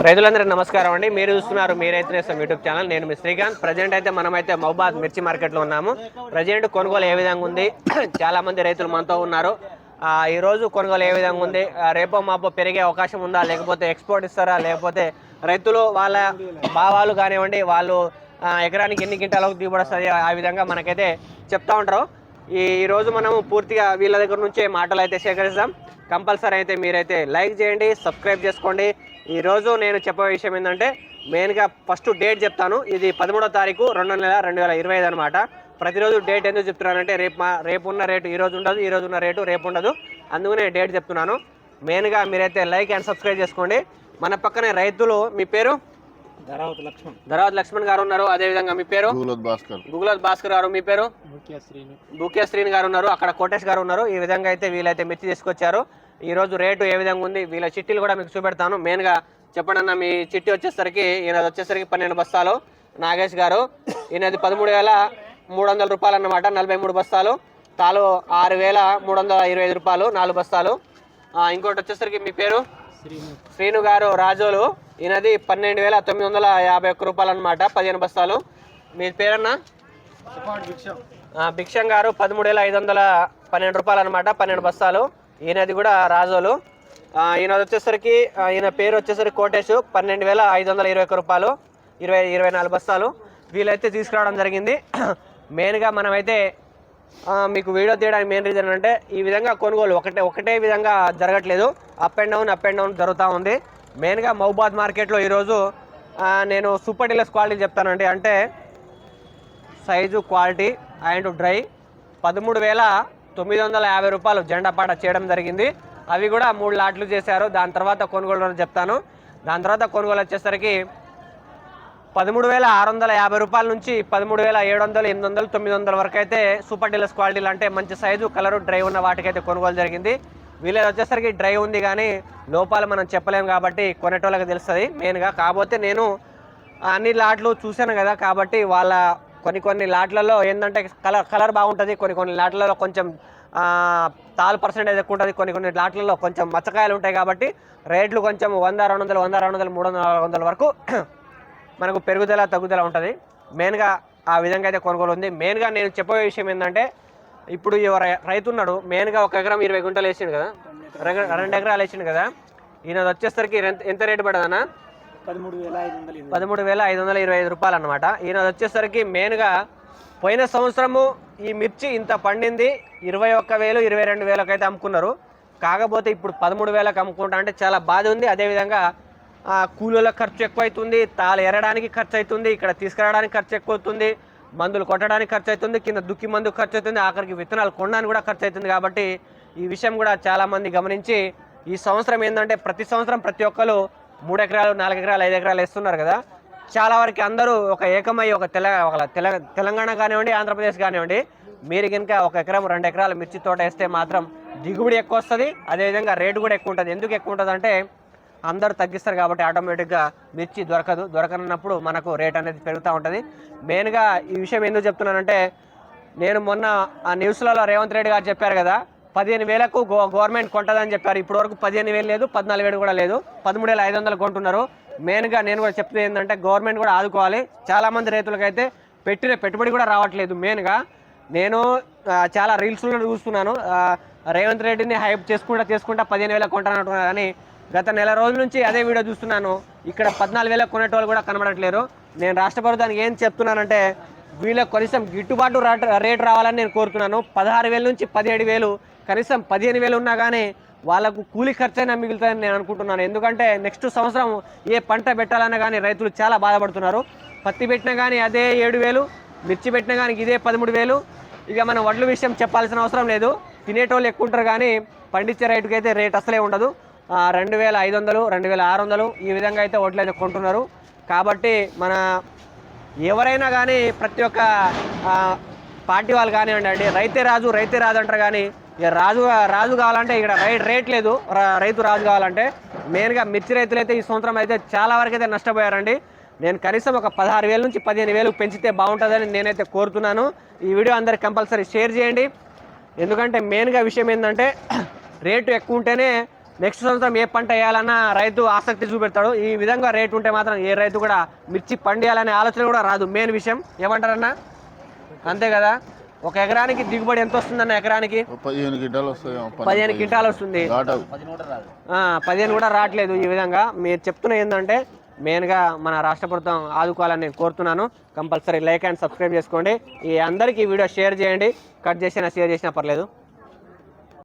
రైతులందరికీ నమస్కారం అండి. మీరు చూస్తున్నారు మీ రైతు నేస్తం యూట్యూబ్ ఛానల్. నేను మీ శ్రీకాంత్. ప్రజెంట్ అయితే మనమైతే మహబాద్ మిర్చి మార్కెట్లో ఉన్నాము. ప్రజెంట్ కొనుగోలు ఏ విధంగా ఉంది? చాలామంది రైతులు మనతో ఉన్నారు. ఈరోజు కొనుగోలు ఏ విధంగా ఉంది? రేపో మాపో పెరిగే అవకాశం ఉందా? లేకపోతే ఎక్స్పోర్ట్ ఇస్తారా? లేకపోతే రైతులు వాళ్ళ భావాలు కానివ్వండి వాళ్ళు ఎకరానికి ఎన్ని గింటలకు దిగుబడి వస్తుంది? ఆ విధంగా మనకైతే చెప్తా ఉంటారు. ఈరోజు మనము పూర్తిగా వీళ్ళ దగ్గర నుంచే మాటలు అయితే సేకరిస్తాం. కంపల్సరీ అయితే మీరైతే లైక్ చేయండి సబ్స్క్రైబ్ చేసుకోండి. ఈరోజు నేను చెప్పే విషయం ఏంటంటే మెయిన్గా ఫస్ట్ డేట్ చెప్తాను. ఇది పదమూడో తారీఖు రెండు నెల రెండు వేల ఇరవై ఐదు అనమాట ప్రతిరోజు డేట్ ఎందుకు చెప్తున్నానంటే రేపు మా రేపు ఉన్న రేటు ఈరోజు ఉండదు ఈరోజు ఉన్న రేటు రేపు ఉండదు. అందుకనే డేట్ చెప్తున్నాను. మెయిన్గా మీరైతే లైక్ అండ్ సబ్స్క్రైబ్ చేసుకోండి. మన పక్కనే రైతులు మీ పేరు? ధరావతి లక్ష్మణ్. గారు ఉన్నారు అదేవిధంగా మీ పేరు? గుగులత్ భాస్కర్. గారు మీ పేరు? బూకే శ్రీని. గారు ఉన్నారు అక్కడ కోటేష్ గారు ఉన్నారు ఈ విధంగా అయితే వీళ్ళైతే మిర్చి తీసుకొచ్చారు. ఈ రోజు రేటు ఏ విధంగా ఉంది? వీళ్ళ చిట్టీలు కూడా మీకు చూపెడతాను. మెయిన్గా చెప్పండి అన్న మీ చిట్టి వచ్చేసరికి ఈయనది వచ్చేసరికి పన్నెండు బస్తాలు. నాగేష్ గారు ఈయనది పదమూడు వేల మూడు వందల రూపాయలు అన్నమాట నలభై మూడు బస్తాలు. తాలు ఆరు వేల మూడు వందల ఇరవై ఐదు రూపాయలు నాలుగు బస్తాలు. ఇంకోటి వచ్చేసరికి మీ పేరు? శ్రీను. శ్రీను గారు రాజోలు. ఈయనది పన్నెండు వేల తొమ్మిది వందల యాభై ఒక్క రూపాయలు అనమాట పదిహేను బస్తాలు. మీ పేరన్నా? భిక్ష. గారు పదమూడు వేల ఐదు వందల పన్నెండు రూపాయలు అనమాట పన్నెండు బస్తాలు. ఈయనది కూడా రాజోలు. ఈయన వచ్చేసరికి ఈయన పేరు వచ్చేసరికి కోటేష్ పన్నెండు వేల ఐదు వందల ఇరవై ఒక్క రూపాయలు ఇరవై ఇరవై నాలుగు బస్తాలు. వీళ్ళైతే తీసుకురావడం జరిగింది. మెయిన్గా మనమైతే మీకు వీడియో తీయడానికి మెయిన్ రీజన్ అంటే ఈ విధంగా కొనుగోలు ఒకటే ఒకటే విధంగా జరగట్లేదు. Up and down up and down జరుగుతూ ఉంది. మెయిన్గా మహబాద్ మార్కెట్లో ఈరోజు నేను సూపర్ డీలర్స్ క్వాలిటీ చెప్తానండి. అంటే సైజు క్వాలిటీ అండ్ డ్రై పదమూడు వేల తొమ్మిది వందల యాభై రూపాయలు జెండా పాట చేయడం జరిగింది. అవి కూడా మూడు లాట్లు చేశారు. దాని తర్వాత కొనుగోలు అని చెప్తాను. దాని తర్వాత కొనుగోలు వచ్చేసరికి పదమూడు వేల ఆరు వందల యాభై రూపాయల నుంచి పదమూడు వేల ఏడు వందలు ఎనిమిది వందలు తొమ్మిది వందల వరకు అయితే సూపర్ డీలర్స్ క్వాలిటీలు అంటే మంచి సైజు కలరు డ్రై ఉన్న వాటికైతే కొనుగోలు జరిగింది. వీళ్ళది వచ్చేసరికి డ్రై ఉంది కానీ లోపాలు మనం చెప్పలేము కాబట్టి కొనేటోళ్ళకి తెలుస్తుంది. మెయిన్గా కాకపోతే నేను అన్ని లాట్లు చూశాను కదా కాబట్టి వాళ్ళ కొన్ని కొన్ని లాట్లలో ఏంటంటే కలర్ కలర్ బాగుంటుంది కొన్ని కొన్ని లాట్లలో కొంచెం తాలు పర్సెంటేజ్ ఎక్కువ ఉంటుంది కొన్ని కొన్ని లాట్లలో కొంచెం మచ్చకాయలు ఉంటాయి కాబట్టి రేట్లు కొంచెం వంద రెండు వందలు వంద రెండు వందలు మూడు వందల నాలుగు వందల వరకు మనకు పెరుగుదల తగ్గుదల ఉంటుంది. మెయిన్గా ఆ విధంగా అయితే కొనుగోలు ఉంది. మెయిన్గా నేను చెప్పే విషయం ఏంటంటే ఇప్పుడు ఈ రైతు ఉన్నాడు మెయిన్గా ఒక ఎకరం ఇరవై గుంటలు వేసిండు కదా? రెండు ఎకరాలు వేసిండు కదా? ఈయన వచ్చేసరికి ఎంత- ఎంత రేటు పడదన్నా పదమూడు వేల ఐదు వందల ఇరవై ఐదు రూపాయలు అనమాట ఈయన వచ్చేసరికి మెయిన్గా పోయిన సంవత్సరము ఈ మిర్చి ఇంత పండింది ఇరవై ఒక్క వేలు ఇరవై రెండు వేలకు అయితే అమ్ముకున్నారు. కాకపోతే ఇప్పుడు పదమూడు వేలకు అమ్ముకుంటా అంటే చాలా బాధ ఉంది. అదేవిధంగా కూలీల ఖర్చు ఎక్కువ అవుతుంది తాళు ఎరడానికి ఖర్చు అవుతుంది ఇక్కడ తీసుకురావడానికి ఖర్చు ఎక్కువ అవుతుంది. మందులు కొట్టడానికి ఖర్చు అవుతుంది కింద దుక్కి మందు ఖర్చు అవుతుంది ఆఖరికి విత్తనాలు కొనడానికి కూడా ఖర్చు అవుతుంది కాబట్టి ఈ విషయం కూడా చాలామంది గమనించి ఈ సంవత్సరం ఏంటంటే ప్రతి సంవత్సరం ప్రతి ఒక్కరు మూడు ఎకరాలు నాలుగు ఎకరాలు ఐదు ఎకరాలు వేస్తున్నారు కదా. చాలా వరకు అందరూ ఒక ఏకమై ఒక తెల ఒక తెల తెలంగాణ కానివ్వండి ఆంధ్రప్రదేశ్ కానివ్వండి మీరు కనుక ఒక ఎకరం రెండు ఎకరాలు మిర్చి తోట వేస్తే మాత్రం దిగుబడి ఎక్కువ వస్తుంది అదేవిధంగా రేటు కూడా ఎక్కువ ఉంటుంది. ఎందుకు ఎక్కువ ఉంటుంది అంటే అందరూ తగ్గిస్తారు కాబట్టి ఆటోమేటిక్గా మిర్చి దొరకదు దొరకనప్పుడు మనకు రేట్ అనేది పెరుగుతూ ఉంటుంది. మెయిన్గా ఈ విషయం ఎందుకు చెప్తున్నానంటే నేను మొన్న ఆ న్యూస్లలో రేవంత్ రెడ్డి గారు చెప్పారు కదా పదిహేను వేలకు గో గవర్నమెంట్ కొంటదని చెప్పారు. ఇప్పటి వరకు పదిహేను వేలు లేదు పద్నాలుగు వేలు కూడా లేదు. పదమూడు వేల ఐదు వందలు కొంటున్నారు. మెయిన్గా నేను కూడా చెప్తుంది ఏంటంటే గవర్నమెంట్ కూడా ఆదుకోవాలి. చాలామంది రైతులకైతే పెట్టిన పెట్టుబడి కూడా రావట్లేదు మెయిన్గా. నేను చాలా రీల్స్లో చూస్తున్నాను. రేవంత్ రెడ్డిని హైప్ చేసుకుంటా చేసుకుంటా పదిహేను వేలకు కొంటానంటున్నారు. కానీ గత నెల రోజుల నుంచి అదే వీడియో చూస్తున్నాను. ఇక్కడ పద్నాలుగు వేలకు కొనేటోళ్ళు కూడా కనబడట్లేరు. నేను రాష్ట్ర ప్రభుత్వానికి ఏం చెప్తున్నానంటే వీళ్ళకి కనీసం గిట్టుబాటు రేట్ రావాలని నేను కోరుతున్నాను. పదహారు వేల నుంచి పదిహేడు వేలు కనీసం పదిహేను వేలు ఉన్నా కానీ వాళ్ళకు కూలి ఖర్చైనా మిగులుతుందని నేను అనుకుంటున్నాను. ఎందుకంటే నెక్స్ట్ సంవత్సరం ఏ పంట పెట్టాలన్నా కానీ రైతులు చాలా బాధపడుతున్నారు. పత్తి పెట్టినా కానీ అదే ఏడు వేలు మిర్చి పెట్టినా కానీ ఇదే పదమూడు వేలు. ఇక మనం వడ్ల విషయం చెప్పాల్సిన అవసరం లేదు. తినేటోళ్ళు ఎక్కువ ఉంటారు కానీ పండించే రైతుకైతే రేట్ అసలే ఉండదు. రెండు వేల ఐదు వందలు రెండు వేల ఆరు వందలు ఈ విధంగా అయితే ఓట్లు అయితే కొంటున్నారు. కాబట్టి మన ఎవరైనా కానీ ప్రతి ఒక్క పార్టీ వాళ్ళు కానివ్వండి అండి రైతే రాజు రైతే రాజు అంటారు కానీ ఇక రాజు రాజు కావాలంటే ఇక్కడ రైట్ రేట్ లేదు. రైతు రాజు కావాలంటే మెయిన్గా మిర్చి రైతులు అయితే ఈ సంవత్సరం అయితే చాలా వరకు అయితే నష్టపోయారండి. నేను కనీసం ఒక పదహారు వేల నుంచి పదిహేను వేలు పెంచితే బాగుంటుందని నేనైతే కోరుతున్నాను. ఈ వీడియో అందరికి కంపల్సరీ షేర్ చేయండి. ఎందుకంటే మెయిన్గా విషయం ఏంటంటే రేటు ఎక్కువ ఉంటేనే నెక్స్ట్ సంవత్సరం ఏ పంట వేయాలన్నా రైతు ఆసక్తి చూపెడతాడు. ఈ విధంగా రేటు ఉంటే మాత్రం ఏ రైతు కూడా మిర్చి పండియాలనే ఆలోచన కూడా రాదు. మెయిన్ విషయం ఏమంటారన్నా? అంతే కదా? ఒక ఎకరానికి దిగుబడి ఎంత వస్తుందన్న ఎకరానికి? ఓ పదిహేను గిడ్డలు వస్తాయి పదిహేను క్వింటాలు వస్తుంది. పదిహేను కూడా రావట్లేదు ఈ విధంగా. మీరు చెప్తున్న ఏంటంటే మెయిన్గా మన రాష్ట్ర ప్రభుత్వం ఆదుకోవాలని నేను కోరుతున్నాను. కంపల్సరీ లైక్ అండ్ సబ్స్క్రైబ్ చేసుకోండి. ఈ అందరికీ ఈ వీడియో షేర్ చేయండి. కట్ చేసినా షేర్ చేసినా పర్లేదు.